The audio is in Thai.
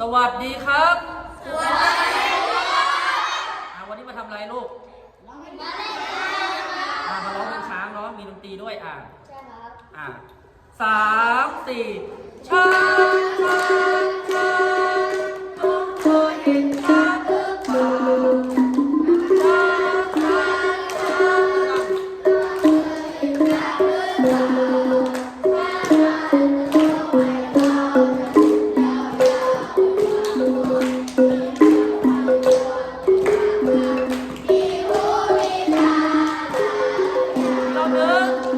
สวัสดีครับ สวัสดีครับวันนี้มาทำอะไรลูกอ่ามาร้องเพลงช้างเนาะ มีดนตรีด้วยอ่าใช่ครับ อ่าสามสี่ช้างช้าง Allah'ın